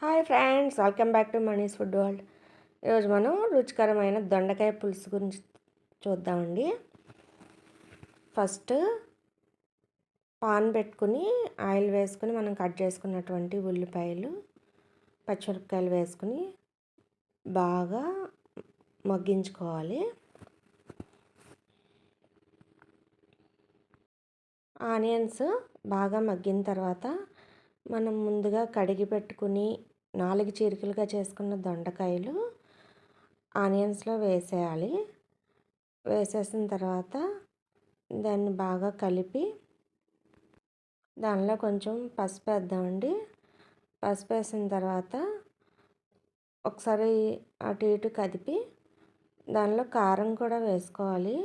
Hi friends welcome back to Mani's food world. ఈరోజు మనం రుచికరమైన దొండకాయ పులుసు గురించి చూద్దామండి. ఫస్ట్ పాన్ పెట్టుకుని ఆయిల్ వేసుకుని మనం కట్ చేసుకున్నటువంటి ఉల్లిపాయలు పచ్చిమిరపకాయలు వేసుకుని బాగా మగ్గించుకోవాలి. ఆనియన్స్ బాగా మగ్గిన తర్వాత మనం ముందుగా కడిగి పెట్టుకుని నాలుగు చీరికలుగా చేసుకున్న దొండకాయలు ఆనియన్స్లో వేసేయాలి. వేసేసిన తర్వాత దాన్ని బాగా కలిపి దానిలో కొంచెం పసుపు వేద్దామండి. పసుపు వేసిన తర్వాత ఒకసారి అటు ఇటు కదిపి దానిలో కారం కూడా వేసుకోవాలి.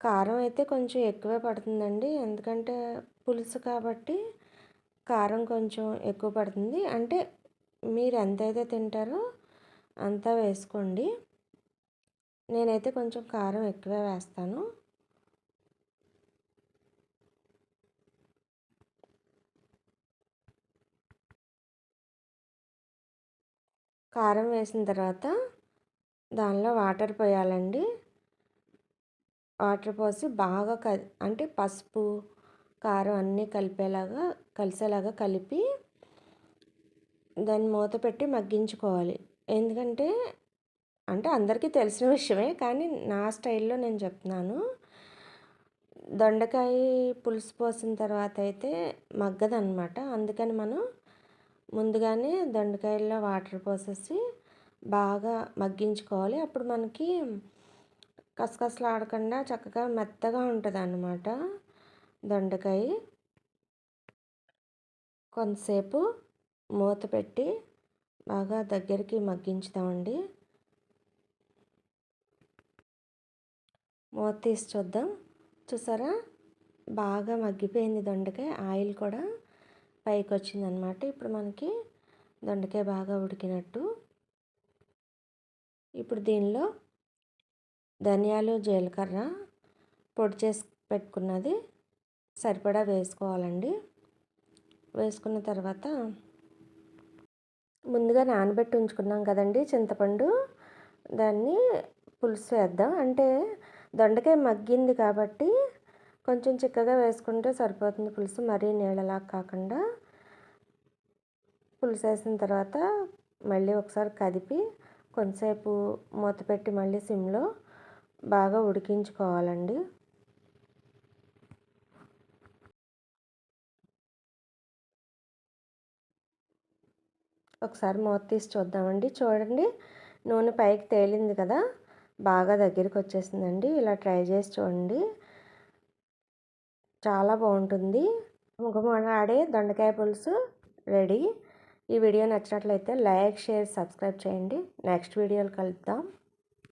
కారం అయితే కొంచెం ఎక్కువే పడుతుందండి. ఎందుకంటే పులుసు కాబట్టి కారం కొంచెం ఎక్కువ పడుతుంది. అంటే మీరు ఎంతైతే తింటారో అంతా వేసుకోండి. నేనైతే కొంచెం కారం ఎక్కువ వేస్తాను. కారం వేసిన తర్వాత దానిలో వాటర్ పోయాలండి. వాటర్ పోసి బాగా క అంటే పసుపు కారం అన్నీ కలిపేలాగా కలిసేలాగా కలిపి దాన్ని మూత పెట్టి మగ్గించుకోవాలి. ఎందుకంటే అంటే అందరికీ తెలిసిన విషయమే కానీ నా స్టైల్లో నేను చెప్తున్నాను. దొండకాయ పులుసు పోసిన తర్వాత అయితే మగ్గదనమాట అందుకని మనం ముందుగానే దొండకాయల్లో వాటర్ పోసేసి బాగా మగ్గించుకోవాలి. అప్పుడు మనకి కసకసలాడకుండా చక్కగా మెత్తగా ఉంటుంది అన్నమాట దొండకాయ. కొంతసేపు మూత పెట్టి బాగా దగ్గరికి మగ్గించుదామండి. మూత తీసి చూద్దాం. చూసారా? బాగా మగ్గిపోయింది దొండకాయ. ఆయిల్ కూడా పైకి వచ్చిందనమాట ఇప్పుడు మనకి దొండకాయ బాగా ఉడికినట్టు. ఇప్పుడు దీనిలో ధనియాలు జీలకర్ర పొడి చేసి పెట్టుకున్నది సరిపడా వేసుకోవాలండి. వేసుకున్న తర్వాత ముందుగా నానబెట్టి ఉంచుకున్నాం కదండి చింతపండు. దాన్ని పులుసు వేద్దాం. అంటే దొండకాయ మగ్గింది కాబట్టి కొంచెం చిక్కగా వేసుకుంటే సరిపోతుంది పులుసు. మరీ నీళ్ళలా కాకుండా పులుసు వేసిన తర్వాత మళ్ళీ ఒకసారి కదిపి కొంతసేపు మూత పెట్టి మళ్ళీ సిమ్లో బాగా ఉడికించుకోవాలండి. ఒకసారి మూత తీసి చూద్దామండి. చూడండి నూనె పైకి తేలింది కదా బాగా దగ్గరికి వచ్చేసిందండి. ఇలా ట్రై చేసి చూడండి. చాలా బాగుంటుంది. ఆడే దొండకాయ పులుసు రెడీ. ఈ వీడియో నచ్చినట్లయితే లైక్ షేర్ సబ్స్క్రైబ్ చేయండి. నెక్స్ట్ వీడియోలు కలుద్దాం.